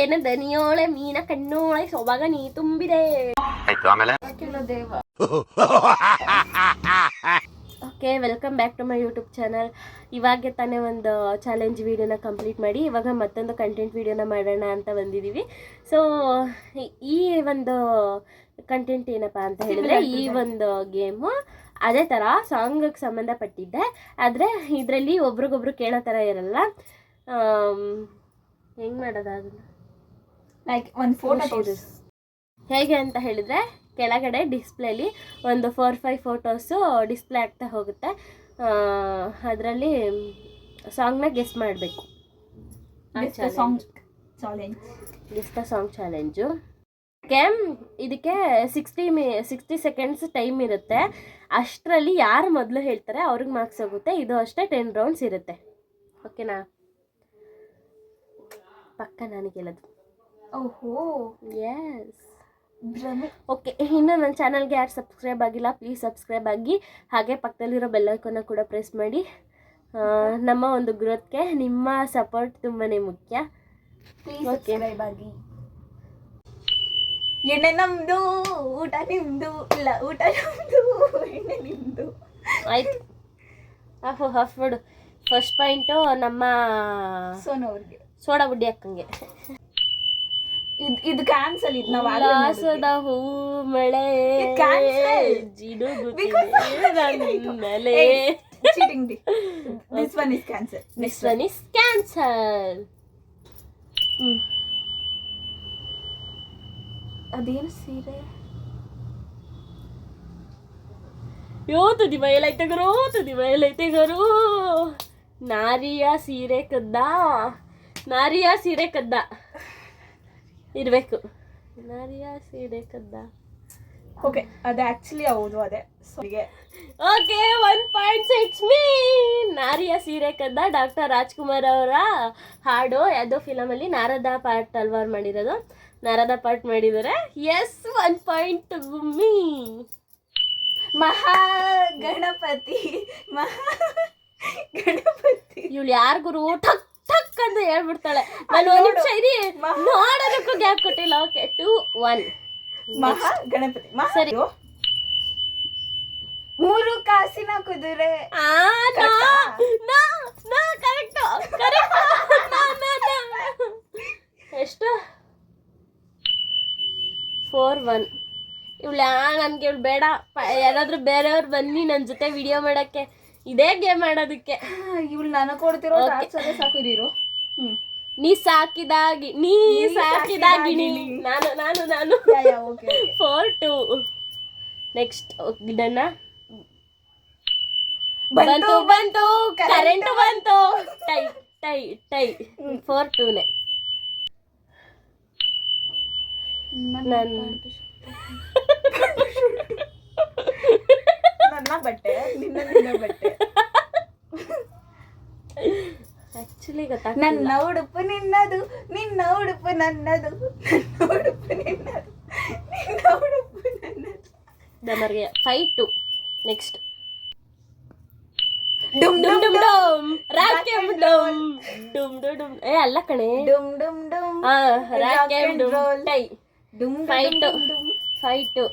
ಏನ ದನಿಯೋಳೆ ಮೀನ ಕಣ್ಣೋಳೆ ಸೊಬಾಗ ನೀ ತುಂಬಿದೆ ಆಯ್ತು ಆಮೇಲೆ? Okay welcome back to my YouTube channel ಇವಾಗೆ ತಾನೇ ಒಂದು ಚಾಲೆಂಜ್ ವೀಡಿಯೋನ ಕಂಪ್ಲೀಟ್ ಮಾಡಿ ಇವಾಗ ಮತ್ತೊಂದು ಕಂಟೆಂಟ್ ವೀಡಿಯೋನ ಮಾಡೋಣ ಅಂತ ಬಂದಿದ್ದೀವಿ ಸೊ ಈ ಒಂದು ಕಂಟೆಂಟ್ ಏನಪ್ಪ ಅಂತ ಹೇಳಿದ್ರೆ ಈ ಒಂದು ಗೇಮು ಅದೇ ಥರ ಸಾಂಗಿಗೆ ಸಂಬಂಧಪಟ್ಟಿದ್ದೆ. ಆದರೆ ಇದರಲ್ಲಿ ಒಬ್ರಿಗೊಬ್ರು ಕೇಳೋ ಥರ ಇರಲ್ಲ. ಹೆಂಗೆ ಮಾಡೋದಾಗಲ್ಲ ಅದನ್ನು? ಲೈಕ್ ಒಂದು ಫೋಟೋ ಹೇಗೆ ಅಂತ ಹೇಳಿದ್ರೆ ಕೆಳಗಡೆ ಡಿಸ್ಪ್ಲೇಲಿ ಒಂದು ಫೋರ್ ಫೈವ್ ಫೋಟೋಸು ಡಿಸ್ಪ್ಲೇ ಆಗ್ತಾ ಹೋಗುತ್ತೆ. ಅದರಲ್ಲಿ ಸಾಂಗ್ನ ಗೆಸ್ ಮಾಡಬೇಕು. Song challenge song challenge okay ಇದಕ್ಕೆ ಸಿಕ್ಸ್ಟಿ ಮಿ ಸಿಕ್ಸ್ಟಿ ಸೆಕೆಂಡ್ಸ್ ಟೈಮ್ ಇರುತ್ತೆ. ಅಷ್ಟರಲ್ಲಿ ಯಾರು ಮೊದಲು ಹೇಳ್ತಾರೆ ಅವ್ರಿಗೆ ಮಾರ್ಕ್ಸ್ ಹೋಗುತ್ತೆ. ಇದು ಅಷ್ಟೇ ಟೆನ್ ರೌಂಡ್ಸ್ ಇರುತ್ತೆ. ಓಕೆನಾ ಪಕ್ಕ ನನಗೆಲ್ಲದು ಗೆಲ್ಲೋದು ಓಹೋ. ಎಸ್ ಭ್ರಮೆ ಓಕೆ ಇನ್ನು ನನ್ನ ಚಾನಲ್ಗೆ ಯಾರು ಸಬ್ಸ್ಕ್ರೈಬ್ ಆಗಿಲ್ಲ ಪ್ಲೀಸ್ ಸಬ್ಸ್ಕ್ರೈಬ್ ಆಗಿ. ಹಾಗೆ ಪಕ್ಕದಲ್ಲಿರೋ ಬೆಲ್ಲೈಕನ್ನ ಕೂಡ ಪ್ರೆಸ್ ಮಾಡಿ. ನಮ್ಮ ಒಂದು ಗ್ರೋತ್ಗೆ ನಿಮ್ಮ ಸಪೋರ್ಟ್ ತುಂಬಾ ಮುಖ್ಯ. ಓಕೆ ಆಗಿ. ಎಣ್ಣೆ ನಮ್ದು ಊಟ ನಿಮ್ದು ಇಲ್ಲ ಊಟ ನಮ್ದು ಎಣ್ಣೆ ನಿಮ್ದು. ಆಯ್ತು. ಹಾಫ್ ಹಾಫ್ ಬಿಡು ಫಸ್ಟ್ ಪಾಯಿಂಟು ನಮ್ಮ ಸೋನು ಅವ್ರಿಗೆ ಸೋಡಾ ಬುಡ್ಡಿ ಅಕ್ಕಂಗೆ. ಇದ್ ಇದು ಕ್ಯಾನ್ಸಲ್ ಇದು ನಾವು ಉಲ್ಲಾಸದ ಹೂ ಮಳೆ cancel this one is cancel ಅದೇನು ಸೀರೆ? ಯೋ ತುದಿ ಬಯಲೈತೆ ಗರು ತುದಿ ಬಯಲೈತೆ ಗರು ನಾರಿಯ ಸೀರೆ ಕದ್ದ. ನಾರಿಯ ಸೀರೆ ಕದ್ದ. ಇರಬೇಕು. ನಾರಿಯ ಸೀರೆ ಕದ್ದ ಓಕೆ ಅದು ಆ್ಯಕ್ಚುಲಿ ಹೌದು ಅದೇ. ಸೊಗೆ ಓಕೆ ಒನ್ ಪಾಯಿಂಟ್ ಸಿಕ್ಸ್ ಮೀ ನಾರಿಯ ಸೀರೆ ಕದ್ದ ಡಾಕ್ಟರ್ ರಾಜ್ಕುಮಾರ್ ಅವರ ಹಾಡು. ಯಾವುದೋ ಫಿಲಮಲ್ಲಿ ನಾರದ ಪಾರ್ಟ್ ಅಲ್ವಾರ್ ಮಾಡಿರೋದು? ನಾರದ ಪಾರ್ಟ್ ಮಾಡಿದ್ದಾರೆ. ಎಸ್ ಒನ್ ಪಾಯಿಂಟ್ ಮೀ ಮಹಾ ಗಣಪತಿ ಮಹಾ ಗಣಪತಿ. ಇವಳು ಯಾರಿಗೂ ಠಕ್ ಠಕ್ ಅಂತ ಹೇಳ್ಬಿಡ್ತಾಳೆ ನಾನು ಒಂದ್ ನಿಮಿಷ ಇರಿ. ನೋಡೋದಕ್ಕೂ ಗ್ಯಾಪ್ ಕೊಟ್ಟಿಲ್ಲ. ಓಕೆ ಟೂ ಒನ್ ಮಹಾ ಗಣಪತಿ. ಮಹಾ ಸರಿ. ಮೂರು ಕಾಸಿನ ಕುದುರೆ. ಎಷ್ಟು? ಫೋರ್ ಒನ್ ಇವಳು ನನಗೆ ಇವಳು ಬೇಡ. ಯಾರಾದರೂ ಯಾರಾದ್ರೂ ಬೇರೆಯವ್ರು ಬನ್ನಿ ನನ್ನ ಜೊತೆ ವಿಡಿಯೋ ಮಾಡಕ್ಕೆ. ಇದೇ ಗೇಮ್ ಆಡೋದಕ್ಕೆ. ಇವ್ಳು ನನಗೆ ಕೊಡ್ತಿರೋ. ಟಾರ್ಚರೇ ಸಾಕು ಇರೀರು. ಹ್ಮ್. ನೀ ಸಾಕಿದಾಗಿ ನೀ ಸಾಕಿದಾಗಿ. ನಾನು. ನಾನು. ನಾನು ಫೋರ್ ಟು ನೆಕ್ಸ್ಟ್ ಗಿಡನ ಬಂತು, ಬಂತು ಕರೆಂಟ್ ಬಂತು. Tie tie tie. ಫೋರ್ ಟೂನೆ ನನ್ ನನ್ನ ಬಟ್ಟೆ ನಿನ್ನ ನಿನ್ನ ಬಟ್ಟೆ ಆಕ್ಚುಲಿ ಗೊತ್ತಾಗ್ತಿಲ್ಲ ನನ್ನ ಉಡುಪು ನಿನ್ನದು ನಿನ್ನ ಉಡುಪು ನನ್ನದು ನನ್ನ ಉಡುಪು ನಿನ್ನದು ನಿನ್ನ ಉಡುಪು ನನ್ನದು ದಮರ್ಗೆ ಫೈವ್ ಟು ನೆಕ್ಸ್ಟ್ ಡುಮ್ ಡುಮ್ ಡುಮ್ ಡುಮ್ ಡಮ್ ರಾಕೆಮ್ ಡಮ್ ಡುಮ್ ಡುಮ್ ಡುಮ್ ಏ ಅಲ್ಲ ಕಣೆ ಡುಮ್ ಡುಮ್ ಡುಮ್ ಆ Rock ರಾಕೆಮ್ and ಡುಮ್ roll. Tie ಡುಮ್ Fight. ಡುಮ್ ಡುಮ್ five to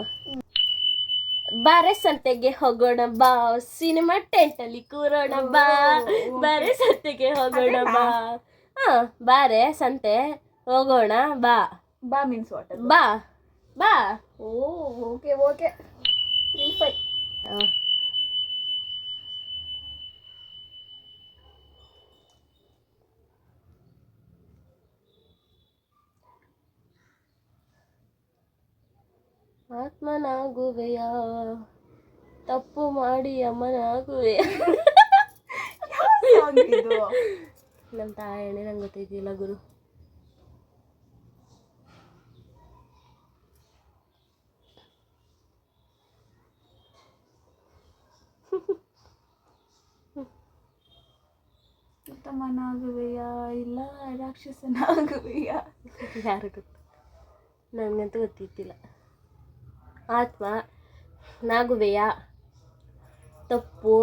ಬಾರೆ ಸಂತೆಗೆ ಹೋಗೋಣ ಬಾ ಸಿನಿಮಾ ಟೆಂಟ್ ಅಲ್ಲಿ ಕೂರೋಣ ಬಾ ಬಾರೆ ಸಂತೆಗೆ ಹೋಗೋಣ ಬಾ. ಹಾ ಬಾರೆ ಸಂತೆ ಹೋಗೋಣ ಬಾ. ಬಾ ಮೀನ್ಸ್ ವಾಟ್ ಬಾ ಬಾ. ಓ ಓಕೆ ಓಕೆ. ತ್ರೀ ಫೈವ್ ಆತ್ಮನಾಗುವೆಯ? ತಪ್ಪು ಮಾಡಿ ಅಮ್ಮನಾಗುವೆ ನಮ್ಮ ತಾಯಣೆ ನಂಗೆ ಗೊತ್ತಿದ್ದಿಲ್ಲ ಗುರು. ಉತ್ತಮನಾಗುವೆಯಾ ಇಲ್ಲ ರಾಕ್ಷಸನಾಗುವೆಯಾ? ಯಾರು ಗೊತ್ತು. ನನಗಂತೂ ಗೊತ್ತಿದ್ದಿಲ್ಲ ಆತ್ಮ ನಾಗುವೆಯ ತಪ್ಪು.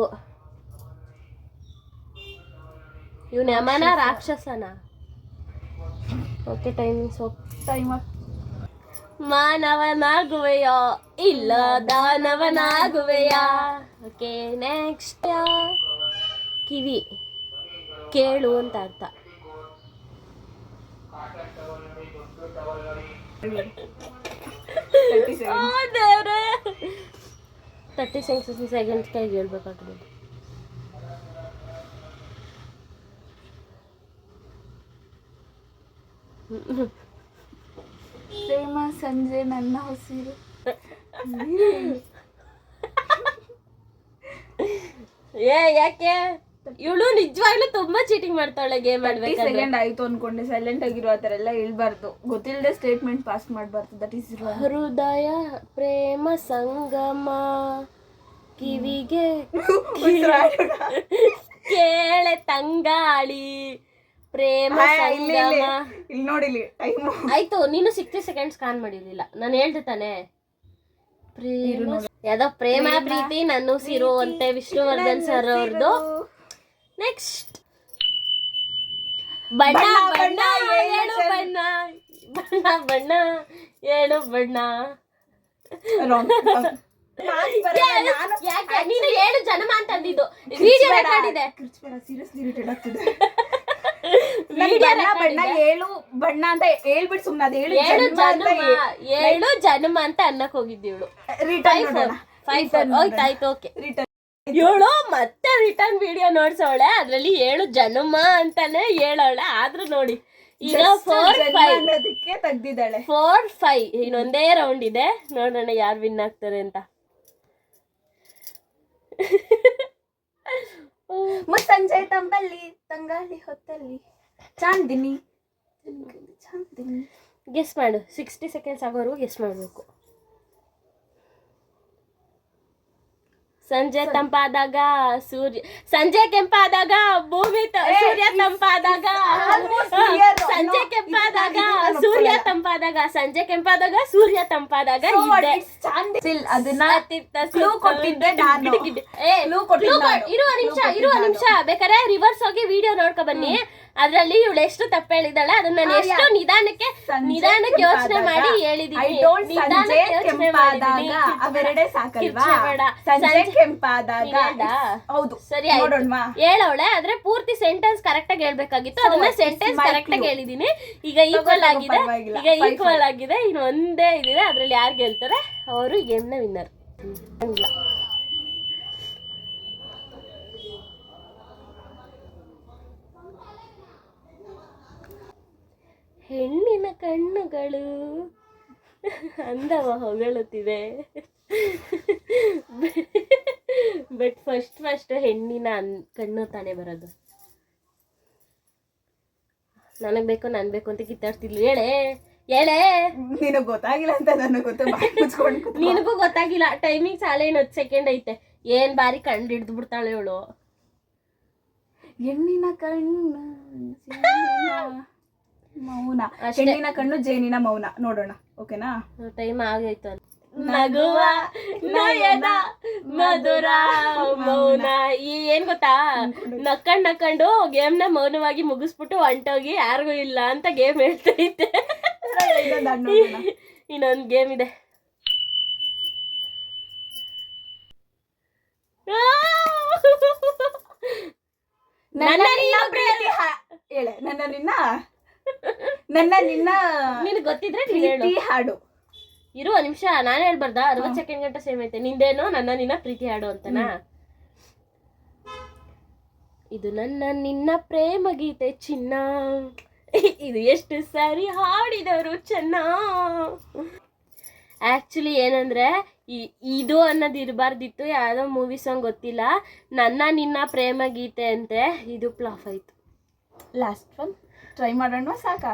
ಇವನು ಯಮನ ರಾಕ್ಷಸನ. ಓಕೆ ಟೈಮಿಂಗ್ಸ್ ಟೈಮ್ ಮಾನವನಾಗುವೆಯ ಇಲ್ಲ ದಾನವನಾಗುವೆಯ ಓಕೆ ನೆಕ್ಸ್ಟ್ ಕಿವಿ ಕೇಳು ಅಂತ ಅರ್ಥ. ದೇವ್ರೆ. ತರ್ಟಿ ಸಿಕ್ಸ್ ಸೆಕೆಂಡ್ಸ್ ಕೈಗೆ ಹೇಳ್ಬೇಕಾಗ್ತದೆ. ಪ್ರೇಮ ಸಂಜೆ ನನ್ನ ಹಸಿರು. ಏ ಯಾಕೆ? ಇವಳು ನಿಜವಾಗ್ಲೂ ತುಂಬಾ ಚೀಟಿಂಗ್ ಮಾಡ್ತಾಳೆ ಗೇಮ್ ಮಾಡ್ಬೇಕು ಆಡ್ಬೇಕಾದ್ರೆ. ಸೆಕೆಂಡ್ ಆಯ್ತು ಅನ್ಕೊಂಡೆ ಸೈಲೆಂಟ್ ಆಗಿರೋ ಆತರ ಥರ ಎಲ್ಲ ಹೇಳ್ಬಾರ್ದು. ಗೊತ್ತಿಲ್ಲದೆ ಸ್ಟೇಟ್ಮೆಂಟ್ ಪಾಸ್ ಮಾಡಬಾರ್ದು ದಟ್ ಈಸ್ ಹೃದಯ ಪ್ರೇಮ ಸಂಗಮ ಕಿವಿಗೆ ಕೇಳೆ ತಂಗಾಳಿ ಪ್ರೇಮ ಸಂಗಮ. ಇಲ್ಲಿ ನೋಡಿಲಿ ಟೈಮ್ ಆಯ್ತು ನೀನು ಸಿಕ್ಸ್ಟಿ ಸೆಕೆಂಡ್ಸ್ ಕಾನ್ ಮಾಡಿರ್ಲಿಲ್ಲ. ನಾನು ಹೇಳ್ದೆ ತಾನೆ. ಯಾವ್ದೋ ಪ್ರೇಮ ಪ್ರೀತಿ ನನ್ನ ಸಿರೋ ಅಂತೆ ವಿಷ್ಣುವರ್ಧನ್ ಸರ್ ಅವ್ರದ್ದು ನೆಕ್ಸ್ಟ್ ಬಣ್ಣ ಬಣ್ಣ ಏಳು ಬಣ್ಣ. ಬಣ್ಣ ಬಣ್ಣ ಏಳು ಬಣ್ಣ. ಯಾಕೆ ನೀನು ಏಳು ಜನ್ಮ ಅಂತ ಅಂದಿದ್ದು. ವಿಡಿಯೋ ರೆಕಾರ್ಡ್ ಇದೆ. ಸೀರಿಯಸ್ಲಿ ಇರಿಟೇಟ್ ಆಗ್ತಿದೆ. ವಿಡಿಯೋ ಬಣ್ಣ ಬಣ್ಣ ಏಳು ಬಣ್ಣ ಅಂತ ಹೇಳ್ಬಿಟ್ಟು ಸುಮ್ಮನೆ ಅದು ಹೇಳು ಏಳು ಜನ್ಮ ಏಳು ಜನ್ಮ ಅಂತ ಅನ್ನಕ್ ಹೋಗಿದ್ದೀವಳು ರಿಟರ್ನ್ ಹೋಯ್ತಾಯ್ತು ಓಕೆ ರಿಟರ್ನ್ ಇವಳು ಮತ್ತೆ ರಿಟರ್ನ್ ವಿಡಿಯೋ ನೋಡ್ಸವಳೆ ಅದ್ರಲ್ಲಿ ಏಳು ಜನಮ್ಮ ಅಂತಾನೆ ಹೇಳವಳೆ ಆದ್ರೂ ನೋಡಿ ಈಗ ಫೋರ್ ಫೈವ್ ಅನ್ನೋದಕ್ಕೆ ತೆಗ್ದಿದ್ದಾಳೆ. ಫೋರ್ ಫೈವ್ ಇನ್ನೊಂದೇ ರೌಂಡ್ ಇದೆ. ನೋಡೋಣ ಯಾರು ವಿನ್ ಆಗ್ತಾರೆ ಅಂತ. ಮುಸ್ಸಂಜೆ ತಂಬಲ್ಲಿ ತಂಗಾಳಿ ಹೊತ್ತಲ್ಲಿ. ಚಾಂದಿನಿ. ಚಾಂದಿನಿ. ಗೆಸ್ ಮಾಡು. ಸಿಕ್ಸ್ಟಿ ಸೆಕೆಂಡ್ಸ್ ಆಗೋವರೆಗೂ ಗೆಸ್ ಮಾಡಬೇಕು. ಸಂಜೆ ತಂಪಾದಾಗ ಸೂರ್ಯ ಸಂಜೆ ಕೆಂಪಾದಾಗ ಭೂಮಿ ತ- ಸೂರ್ಯ ತಂಪಾದಾಗ. ಸಂಜೆ ಕೆಂಪಾದಾಗ ಸೂರ್ಯ ತಂಪಾದಾಗ ಸಂಜೆ ಕೆಂಪಾದಾಗ ಸೂರ್ಯ ತಂಪಾದಾಗ So what? ಇದ್ದೆ It's ಚಾಂದಿ Still ಅದನ್ನ ಅತ್ತಿತ್ತ clue ಸುತ್ತ ಕೊಟ್ಟಿದ್ದೆ ನಾನು. ಗಿಡ ಗಿಡ. ಏ, Clue ಕೊಟ್ಟಿದ್ದು clue ಕೊಡ್- ನಾನು. ಇರುವ ನಿಮಿಷ ಇರುವ ನಿಮಿಷ ಬೇಕಾದ್ರೆ ರಿವರ್ಸ್ ಹೋಗಿ ವಿಡಿಯೋ ನೋಡ್ಕೊ ಬನ್ನಿ ಅದ್ರಲ್ಲಿ ಇವಳು ಎಷ್ಟು ತಪ್ಪು ಹೇಳಿದಾಳೆ ಅದನ್ನ ನಾನು ಎಷ್ಟು. ನಿಧಾನಕ್ಕೆ ನಿಧಾನಕ್ಕೆ ಯೋಚನೆ ಮಾಡಿ ಹೇಳಿದೀನಿ. ನಿಧಾನಕ್ಕೆ ಯೋಚನೆ ಮಾಡಿದೀನಿ. ಅವೆರಡೇ ಸಾಕಲ್ವಾ? ಸಂಜೆ ಕೆಂಪಾದಾಗ ಹೌದು. ಸರಿ ಹೇಳವಳೆ ಆದ್ರೆ ಪೂರ್ತಿ ಸೆಂಟೆನ್ಸ್ ಕರೆಕ್ಟ್ ಆಗಿ ಹೇಳ್ಬೇಕಾಗಿತ್ತು. ಅದನ್ನ ಸೆಂಟೆನ್ಸ್ ಕರೆಕ್ಟ್ ಆಗಿ. ಹೇಳಿದೀನಿ. ಈಗ ಈಕ್ವಲ್ ಆಗಿದೆ. ಈಗ ಈಕ್ವಲ್ ಆಗಿದೆ. ಇನ್ನು ಒಂದೇ ಇದಿದೆ. ಅದ್ರಲ್ಲಿ ಯಾರು ಗೆಲ್ತಾರೆ? ಅವರು ಗೇಮ್ನ ವಿನ್ನರ್ ಹೆಣ್ಣಿನ ಕಣ್ಣುಗಳು. ಅಂದವ ಹೊಗಳುತ್ತಿದೆ ಬಟ್ ಫಸ್ಟ್ ಫಸ್ಟ್ ಹೆಣ್ಣಿನ ಅನ್- ಕಣ್ಣು ತಾನೇ ಬರೋದು. ನನಗ್ ಬೇಕು ನನ್ ಬೇಕು ಅಂತ ಕಿತ್ತಾಡ್ತಿದ್ಲು. ಹೇಳೆ ಹೇಳೆ. ನಿನಗ್ ಗೊತ್ತಾಗಿಲ್ಲ ಅಂತ ನನಗೆ ಗೊತ್ತು. ಬಾಯಿ ಮುಚ್ಕೊಂಡು ನಿನಗೂ ಗೊತ್ತಾಗಿಲ್ಲ. ಟೈಮಿಂಗ್ ಸಾಲ ಏನು ಹತ್ತು ಸೆಕೆಂಡ್ ಐತೆ. ಏನ್ ಬಾರಿ ಕಂಡು ಹಿಡ್ದು ಬಿಡ್ತಾಳೆ ಇವಳು ಹೆಣ್ಣಿನ ಕಣ್ಣು. ಮೌನ. ಹೆಣ್ಣಿನ ಕಣ್ಣು ಜೇನಿನ ಮೌನ. ನೋಡೋಣ. ಓಕೆನಾ? ಟೈಮ್ ಆಗೈತು ನಗುವ ನಯನ ಮಧುರ ಮೌನ. ಈ ಏನ್ ಗೊತ್ತಾ? ನಕ್ಕಂಡ್ ನಕ್ಕಂಡು ಗೇಮ್ನ ಮೌನವಾಗಿ ಮುಗಿಸ್ಬಿಟ್ಟು ಹೊಂಟೋಗಿ ಯಾರಿಗೂ ಇಲ್ಲ ಅಂತ ಗೇಮ್ ಹೇಳ್ತಾ ಇದ್ದೆ. ಇನ್ನೊಂದ್ ಗೇಮ್ ಇದೆ. ನನ್ನ ಪ್ರೀತಿ. ಹಾ- ಹೇಳೆ. ನನ್ನ ನಿನ್ನ ನನ್ನ ನಿನ್ನ ನಿನ್ ಗೊತ್ತಿದ್ರೆ ನೀನ್ ಹೇಳು. ಪ್ರೀತಿ ಹಾಡು. ಇರುವ ನಿಮಿಷ ನಾನು ಹೇಳ್ಬಾರ್ದ? ಅರವತ್ ಸೆಕೆಂಡ್ ಗಂಟೆ ಸೇಮ್ ಐತೆ. ನಿಂದೇನೋ ನನ್ನ ನಿನ್ನ ಪ್ರೀತಿ ಹಾಡು ಅಂತನ? ಇದು ನನ್ನ ನಿನ್ನ ಪ್ರೇಮ ಗೀತೆ ಚಿನ್ನ. ಇದು ಎಷ್ಟು ಸಾರಿ ಹಾಡಿದವರು ಚೆನ್ನ. ಆಕ್ಚುಲಿ ಏನಂದ್ರೆ ಇದು ಅನ್ನೋದು ಇರಬಾರ್ದಿತ್ತು. ಯಾವುದೋ ಮೂವಿ ಸಾಂಗ್ ಗೊತ್ತಿಲ್ಲ. ನನ್ನ ನಿನ್ನ ಪ್ರೇಮ ಗೀತೆ ಅಂತೆ. ಇದು ಪ್ಲಾಫ್ ಆಯ್ತು. ಲಾಸ್ಟ್ ಒನ್ ಟ್ರೈ ಮಾಡೋಣ ಸಾಕಾ?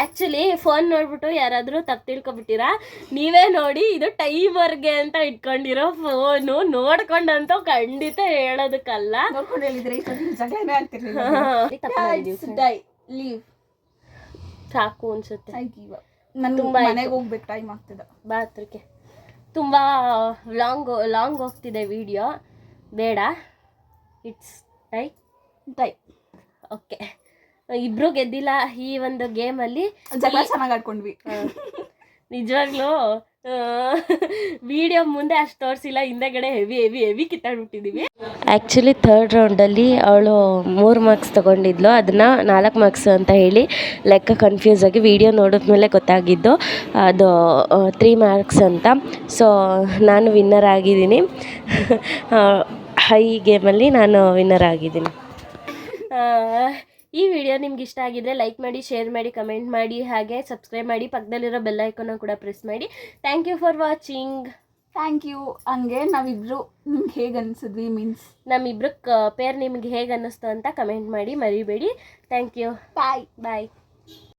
ಆ್ಯಕ್ಚುಲಿ ಫೋನ್ ನೋಡ್ಬಿಟ್ಟು ಯಾರಾದರೂ ತಪ್ಪು ತಿಳ್ಕೊಬಿಟ್ಟಿರಾ? ನೀವೇ ನೋಡಿ ಇದು ಟೈಮರ್ಗೆ ಅಂತ ಇಟ್ಕೊಂಡಿರೋ ಫೋನು ನೋಡ್ಕೊಂಡಂತೂ ಖಂಡಿತ ಹೇಳೋದಕ್ಕಲ್ಲ. ನೋಡ್ಕೊಂಡು ಹೇಳಿದ್ರೆ ಲೀವ್ ಸಾಕು ಅನ್ಸುತ್ತೆ. ನಾನು ತುಂಬಾ ಮನೆಗೆ ಹೋಗ್ಬೇಕು ಟೈಮ್ ಆಗ್ತದೆ. ಬಾತ್ರಕ್ಕೆ ತುಂಬ ಲಾಂಗ್ ಲಾಂಗ್ ಹೋಗ್ತಿದೆ ವಿಡಿಯೋ ಬೇಡ. ಇಟ್ಸ್ ಟೈ ಟೈ ಓಕೆ ಇಬ್ರು ಗೆದ್ದಿಲ್ಲ ಈ ಒಂದು ಗೇಮಲ್ಲಿ ಅಲ್ಲಿ. ಚೆನ್ನಾಗಿ ಆಡ್ಕೊಂಡ್ವಿ. ನಿಜವಾಗ್ಲೂ ವಿಡಿಯೋ ಮುಂದೆ ಅಷ್ಟು ತೋರಿಸಿಲ್ಲ ಹಿಂದೆಗಡೆ ಹೆವಿ ಹೆವಿ ಹೆವಿ ಕಿತ್ತಾಡ್ಬಿಟ್ಟಿದ್ದೀವಿ ಆ್ಯಕ್ಚುಲಿ ಥರ್ಡ್ ರೌಂಡಲ್ಲಿ ಅವಳು ಮೂರು ಮಾರ್ಕ್ಸ್ ತೊಗೊಂಡಿದ್ಲು. ಅದನ್ನು ನಾಲ್ಕು ಮಾರ್ಕ್ಸ್ ಅಂತ ಹೇಳಿ ಲೆಕ್ಕ ಕನ್ಫ್ಯೂಸ್ ಆಗಿ ವಿಡಿಯೋ ನೋಡಿದ್ಮೇಲೆ ಗೊತ್ತಾಗಿದ್ದು ಅದು ತ್ರೀ ಮಾರ್ಕ್ಸ್ ಅಂತ. ಸೊ ನಾನು ವಿನ್ನರ್ ಆಗಿದ್ದೀನಿ. ಹೈ ಗೇಮಲ್ಲಿ ನಾನು ವಿನ್ನರ್ ಆಗಿದ್ದೀನಿ. ಈ ವಿಡಿಯೋ ನಿಮ್ಗೆ ಇಷ್ಟ ಆಗಿದ್ರೆ ಲೈಕ್ ಮಾಡಿ ಶೇರ್ ಮಾಡಿ ಕಮೆಂಟ್ ಮಾಡಿ ಹಾಗೆ ಸಬ್ಸ್ಕ್ರೈಬ್ ಮಾಡಿ ಪಕ್ಕದಲ್ಲಿರೋ ಬೆಲ್ ಐಕನ್ ಕೂಡ ಪ್ರೆಸ್ ಮಾಡಿ. Thank you for watching thank you ಹಂಗೆ ನಾವಿಬ್ರು ನಿಮ್ಗೆ ಹೇಗೆ ಅನ್ನಿಸಿದ್ವಿ ಮೀನ್ಸ್ ನಮ್ಮಿಬ್ರು ಪೇರ್ ನಿಮ್ಗೆ ಹೇಗೆ ಅನ್ನಿಸ್ತು ಅಂತ ಕಮೆಂಟ್ ಮಾಡಿ ಮರಿಬೇಡಿ. Thank you bye bye